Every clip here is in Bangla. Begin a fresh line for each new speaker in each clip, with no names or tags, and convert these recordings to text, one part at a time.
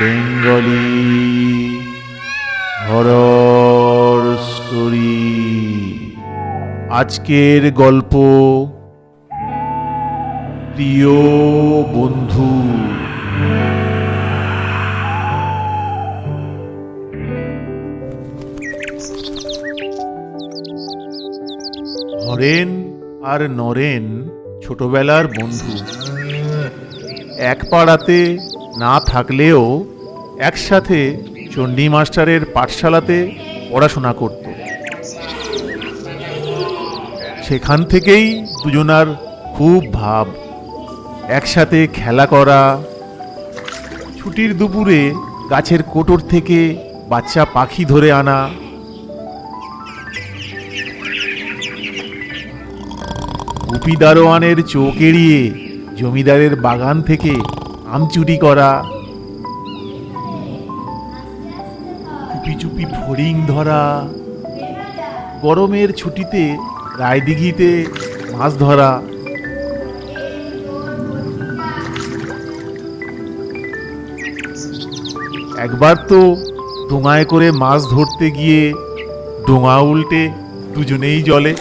বেঙ্গলি হরর স্টোরি আজকের গল্প প্রিয় বন্ধু। হরেন আর নরেন ছোটবেলার বন্ধু। এক পাড়াতে না থাকলেও একসাথে চণ্ডী মাস্টারের পাঠশালাতে পড়াশোনা করত। সেখান থেকেই দুজনার খুব ভাব। একসাথে খেলা করা, ছুটির দুপুরে গাছের কোটর থেকে বাচ্চা পাখি ধরে আনা। গুপি দারোয়ানের চোখ এড়িয়ে জমিদারের বাগান থেকে আম চুরি করা। চুপি চুপি ফড়িং ধরা। গরমের ছুটিতে রায়দিঘিতে মাছ ধরা। একবার তো ডোঙায় করে মাছ ধরতে গিয়ে ডোঙা উল্টে দুজনেই জলে।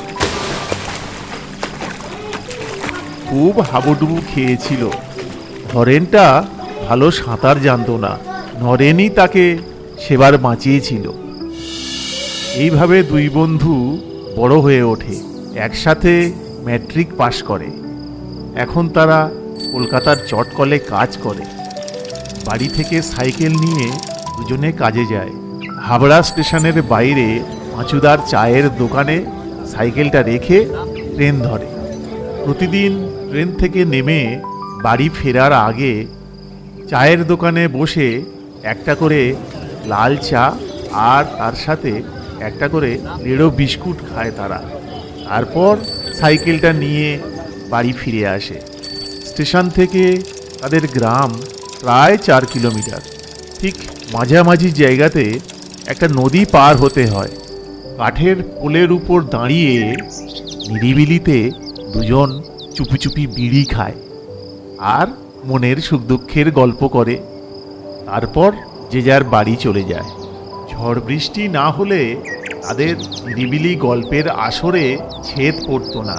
খুব হাবুডুবু খেয়েছিল। হরেনটা ভালো সাঁতার জানতো না। নরেনই তাকে সেবার বাঁচিয়েছিল। এইভাবে দুই বন্ধু বড় হয়ে ওঠে। একসাথে ম্যাট্রিক পাশ করে। এখন তারা কলকাতার চটকলে কাজ করে। বাড়ি থেকে সাইকেল নিয়ে দুজনে কাজে যায়। হাবড়া স্টেশনের বাইরে পাঁচুদার চায়ের দোকানে সাইকেলটা রেখে ট্রেন ধরে। প্রতিদিন ট্রেন থেকে নেমে বাড়ি ফেরার আগে চায়ের দোকানে বসে একটা করে লাল চা আর তার সাথে একটা করে রেড়ো বিস্কুট খায় তারা। তারপর সাইকেলটা নিয়ে বাড়ি ফিরে আসে। স্টেশন থেকে তাদের গ্রাম প্রায় চার কিলোমিটার। ঠিক মাঝামাঝি জায়গাতে একটা নদী পার হতে হয়। কাঠের পোলের উপর দাঁড়িয়ে নিরিবিলিতে দুজন চুপি চুপি বিড়ি খায়। আর মনের সুখ দুঃখের গল্প করে। তারপর যে যার বাড়ি চলে যায়। ঝড় বৃষ্টি না হলে তাদের নিরিবিলি গল্পের আসরে ছেদ পড়তো না।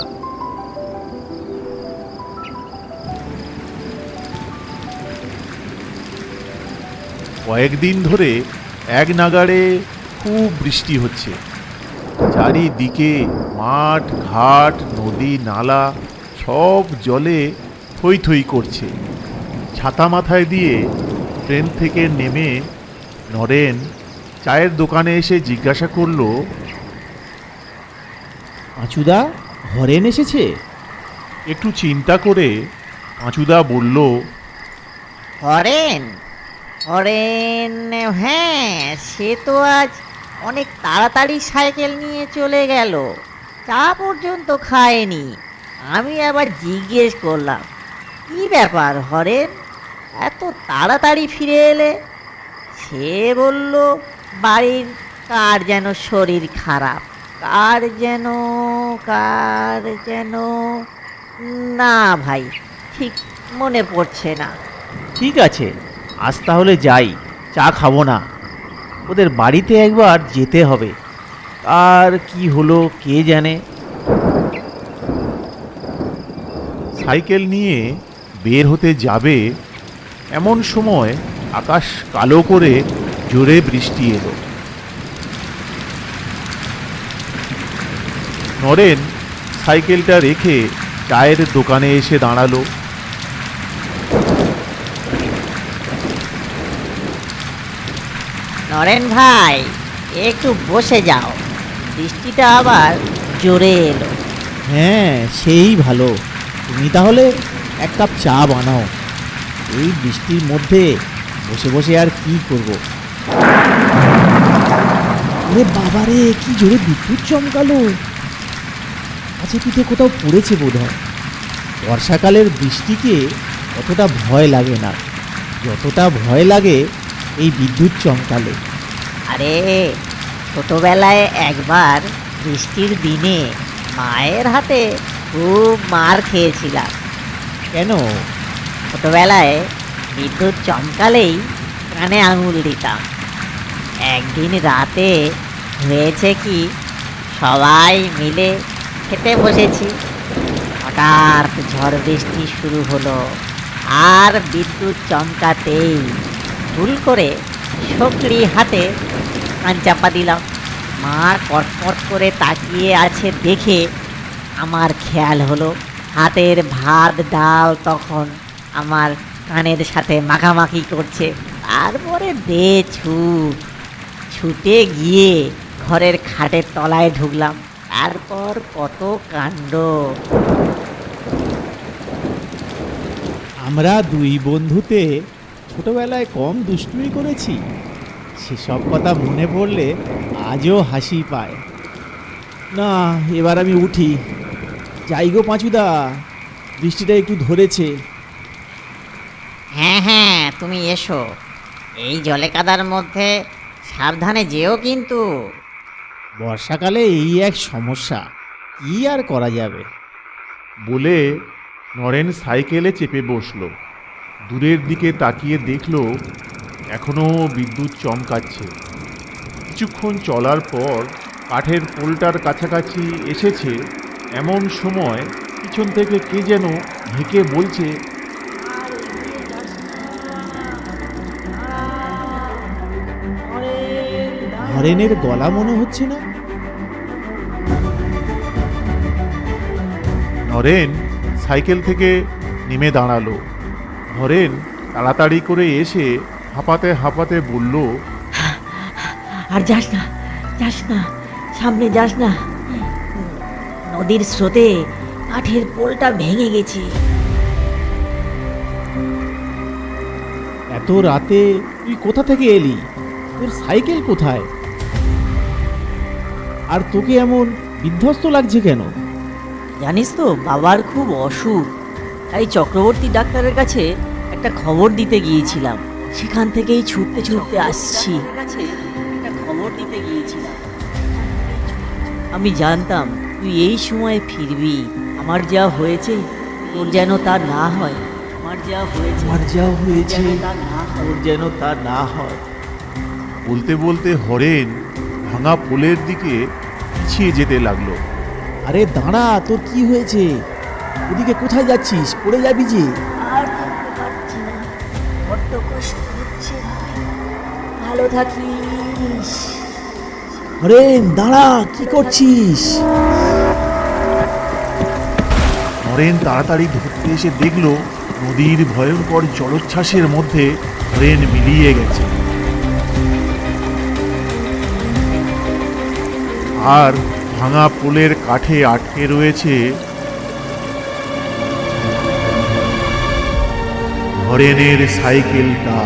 কয়েকদিন ধরে এক নাগাড়ে খুব বৃষ্টি হচ্ছে। চারিদিকে মাঠ, ঘাট, নদী, নালা সব জলে থই থই করছে। ছাতা মাথায় দিয়ে ট্রেন থেকে নেমে নরেন চায়ের দোকানে এসে জিজ্ঞাসা করল
পাঁচুদা হরেন এসেছে?
একটু চিন্তা করে পাঁচুদা বলল
হরেন হরেন হ্যাঁ সে তো আজ অনেক তাড়াতাড়ি সাইকেল নিয়ে চলে গেল। চা পর্যন্ত খায়নি। আমি আবার জিজ্ঞেস করলাম কি ব্যাপার হরেন? এত তাড়াতাড়ি ফিরে এলে? সে বলল বাড়ির কার যেন শরীর খারাপ? কার যেন কার যেন? না ভাই ঠিক মনে পড়ছে না।
ঠিক আছে আজ তাহলে যাই চা খাব না। ওদের বাড়িতে একবার যেতে হবে। আর কি হলো কে জানে?
সাইকেল নিয়ে বের হতে যাবে এমন সময় আকাশ কালো করে জোরে বৃষ্টি এলো। নরেন সাইকেলটা রেখে চায়ের দোকানে এসে দাঁড়াল।
নরেন ভাই একটু বসে যাও। বৃষ্টিটা আবার জোরে এলো।
হ্যাঁ সেই ভালো। তুমি তাহলে এক কাপ চা বানাও। এই বৃষ্টির মধ্যে বসে বসে আর কি করব? ওরে বাবারে, কি জোরে বিদ্যুৎ চমকালো। আছে পিঠে কোথাও পড়েছে বোধ হয় বর্ষাকালের বৃষ্টিকে অতটা ভয় লাগে না। যতটা ভয় লাগে, এই বিদ্যুৎ চমকালে।
আরে, ছোটবেলায় একবার বৃষ্টির দিনে মায়ের হাতে খুব মার খেয়েছিলাম।
কেন?
ছোটবেলায় বিদ্যুৎ চমকালেই কানে আঙুল দিতাম। একদিন রাতে হয়েছে কি, সবাই মিলে খেতে বসেছি। হঠাৎ ঝড় বৃষ্টি শুরু হলো, আর বিদ্যুৎ চমকাতেই ভুল করে শকড়ি হাতে কান চাপা দিলাম। মা কটমট করে তাকিয়ে আছে দেখে আমার খেয়াল হলো হাতের ভাত, ডাল তখন আমার কানের সাথে মাখামাখি করছে। তারপরে দে ছু, ছুটে গিয়ে ঘরের খাটের তলায় ঢুকলাম। তারপর কত কাণ্ড।
আমরা দুই বন্ধুতে ছোটবেলায় কম দুষ্টুমি করেছি। সেসব কথা মনে পড়লে আজও হাসি পায়। না, এবার আমি উঠি। যাই গো পাঁচুদা বৃষ্টিটা একটু ধরেছে।
হ্যাঁ হ্যাঁ তুমি এসো। এই জলে কাদার মধ্যে সাবধানে যেও কিন্তু।
বর্ষাকালে এই এক সমস্যা কি আর করা যাবে?
বলে নরেন সাইকেলে চেপে বসল। দূরের দিকে তাকিয়ে দেখল এখনও বিদ্যুৎ চমকাচ্ছে। কিছুক্ষণ চলার পর কাঠের পোলটার কাছাকাছি এসেছে এমন সময় পিছন থেকে কে যেন ঢেকে বলছে
হরেনের গলা মনে হচ্ছে না?
নরেন সাইকেল থেকে নেমে দাঁড়াল। হরেন তাড়াতাড়ি করে এসে হাঁপাতে হাঁপাতে বলল
আর যাস না যাস না সামনে যাস না। নদীর স্রোতে কাঠের পোলটা ভেঙে গেছে।
এত রাতে তুই কোথা থেকে এলি? তোর সাইকেল কোথায়? আর তোকে এমন বিধ্বস্ত লাগছে কেন?
জানিস তো বাবার খুব অসুখ। তাই চক্রবর্তী ডাক্তারের কাছে একটা খবর দিতে গিয়েছিলাম। সেখান থেকেই ছুটতে ছুটতে আসছি। একটা খবর দিতে গিয়েছিলাম। আমি জানতাম তুই এই সময় ফিরবি। আমার যা হয়েছে তোর যেন তা না হয়। আমার যা হয়েছে
আমার যা হয়েছে
যেন তা না হয়।
যেন তা না হয়।
বলতে বলতে হরেন ভাঙা পোলের দিকে পিছিয়ে যেতে লাগল।
আরে দাঁড়া তোর কি হয়েছে? ওদিকে কোথায় যাচ্ছিস? পড়ে যাবি যে।
আর থাকতে পারছি না। বড্ড কষ্ট হচ্ছে ভালো থাকিস।
হরেন দাঁড়া কি করছিস?
হরেন তাড়াতাড়ি ধরতে এসে দেখল নদীর ভয়ঙ্কর জলোচ্ছ্বাসের মধ্যে হরেন মিলিয়ে গেছে। আর ভাঙা পোলের কাঠে আটকে রয়েছে হরেনের সাইকেলটা।